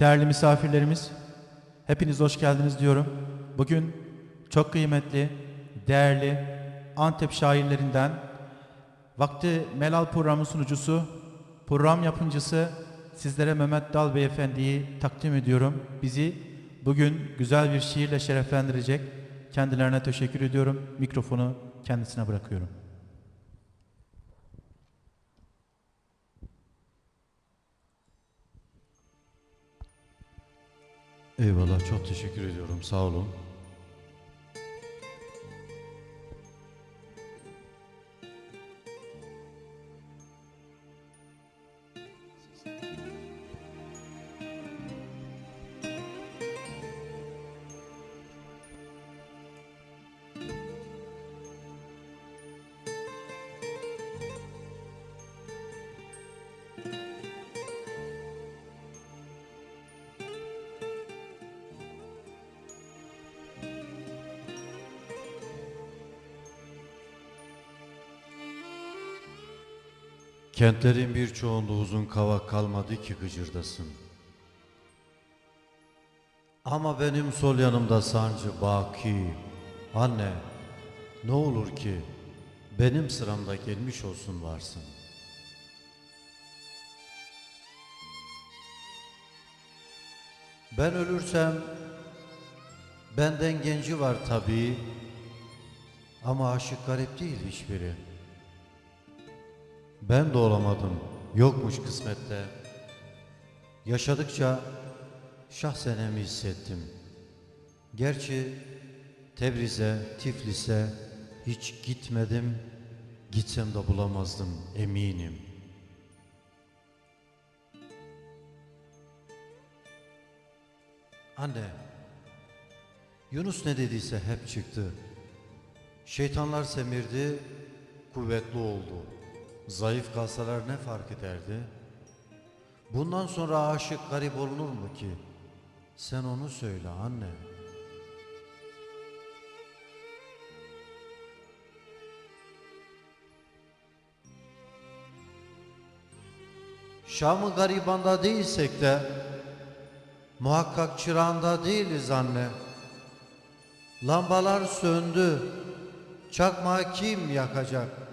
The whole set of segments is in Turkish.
Değerli misafirlerimiz, hepiniz hoş geldiniz diyorum. Bugün çok kıymetli, değerli Antep şairlerinden Vakti Melal programı sunucusu, program yapımcısı sizlere Mehmet Dal Beyefendi'yi takdim ediyorum. Bizi bugün güzel bir şiirle şereflendirecek. Kendilerine teşekkür ediyorum. Mikrofonu kendisine bırakıyorum. Eyvallah çok teşekkür ediyorum sağ olun. Kentlerin birçoğunda uzun kavak kalmadı ki gıcırdasın. Ama benim sol yanımda sancı baki. Anne, ne olur ki benim sıramda gelmiş olsun varsın. Ben ölürsem benden genci var tabii. Ama aşık garip değil hiçbiri. Ben de olamadım. Yokmuş kısmette. Yaşadıkça şahsenemi hissettim. Gerçi Tebriz'e, Tiflis'e hiç gitmedim. Gitsem de bulamazdım eminim. Anne, Yunus ne dediyse hep çıktı. Şeytanlar semirdi, kuvvetli oldu. Zayıf kalsalar ne fark ederdi? Bundan sonra aşık garip olunur mu ki? Sen onu söyle anne. Şam'ı garibanda değilsek de muhakkak çırağında değiliz anne. Lambalar söndü. Çakmağı kim yakacak?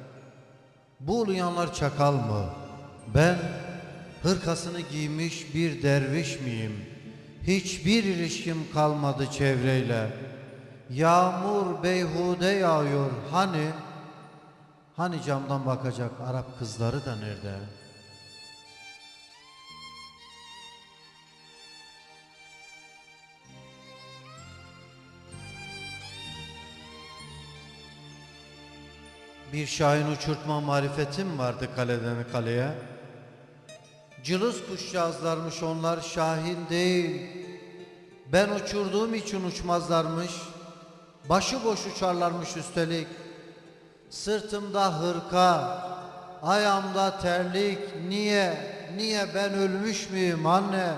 Bu uluyanlar çakal mı? Ben hırkasını giymiş bir derviş miyim? Hiçbir ilişkim kalmadı çevreyle. Yağmur beyhude yağıyor. Hani? Hani camdan bakacak Arap kızları da nerede? Bir şahin uçurtma marifetim vardı kaleden kaleye. Cılız kuş yazlarmış onlar şahin değil. Ben uçurduğum için uçmazlarmış. Başıboş uçarlarmış üstelik. Sırtımda hırka, ayağımda terlik. Niye, niye ben ölmüş müyüm anne?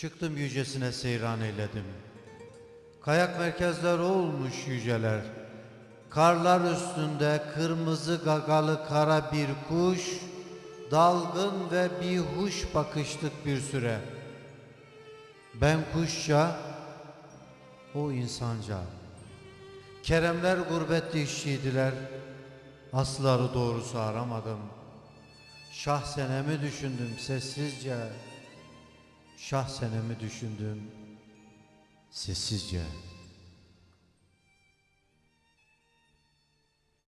Çıktım yücesine seyran eyledim. Kayak merkezler olmuş yüceler. Karlar üstünde kırmızı gagalı kara bir kuş, dalgın ve bihuş bakıştık bir süre. Ben kuşça, o insanca. Keremler gurbette işçiydiler. Asları doğrusu aramadım. Şah senemi düşündüm sessizce. Şah senemi düşündüm sessizce.